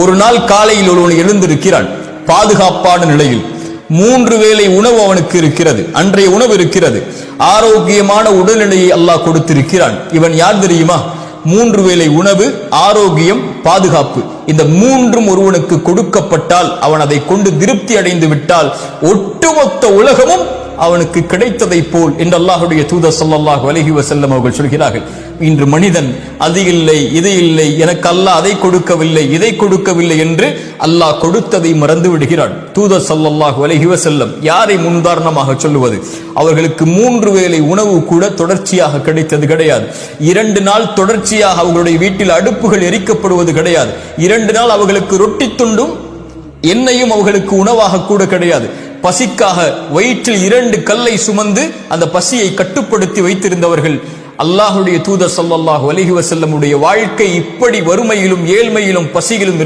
ஒரு நாள் காலையில் ஒருவன் எழுந்திருக்கிறான் பாதுகாப்பான நிலையில். மூன்று வேளை உணவு அவனுக்கு இருக்கிறது அன்றைய உணவு இருக்கிறது. ஆரோக்கியமான உடல்நிலையை அல்லாஹ் கொடுத்திருக்கிறான். இவன் யார் தெரியுமா? மூன்று வேளை உணவு ஆரோக்கியம் பாதுகாப்பு. இந்த மூன்றும் ஒருவனுக்கு கொடுக்கப்பட்டால் அவன் அதை கொண்டு திருப்தி அடைந்து விட்டால் ஒட்டுமொத்த உலகமும் அவனுக்கு கிடைத்ததை போல் என்று அல்லாஹுடைய தூதர் சொல்லல்லாஹ் வலகி வசல்லம் அவர்கள் சொல்கிறார்கள். இன்று மனிதன் அது இல்லை இது இல்லை எனக்கு அல்லாஹ் அதை கொடுக்கவில்லை இதை கொடுக்கவில்லை என்று அல்லாஹ் கொடுத்ததை மறந்து விடுகிறான். தூதர் சொல்லல்லாஹ் வலகி வசல்லம் யாரை முன்னுதாரணமாக சொல்லுவது? அவர்களுக்கு மூன்று வேளை உணவு கூட தொடர்ச்சியாக கிடைத்தது கிடையாது. இரண்டு நாள் தொடர்ச்சியாக அவர்களுடைய வீட்டில் அடுப்புகள் எரிக்கப்படுவது கிடையாது. இரண்டு நாள் அவர்களுக்கு ரொட்டி துண்டும் எண்ணெயும் அவர்களுக்கு உணவாக கூட கிடையாது. பசிக்காக வயிற்றில் இரண்டு கல்லை சுமந்து அந்த பசியை கட்டுப்படுத்தி வைத்திருந்தவர்கள் அல்லாஹுடைய தூதர் ஸல்லல்லாஹு அலிஹி வசல்லமுடைய வாழ்க்கை இப்படி வறுமையிலும் ஏழ்மையிலும் பசியிலும்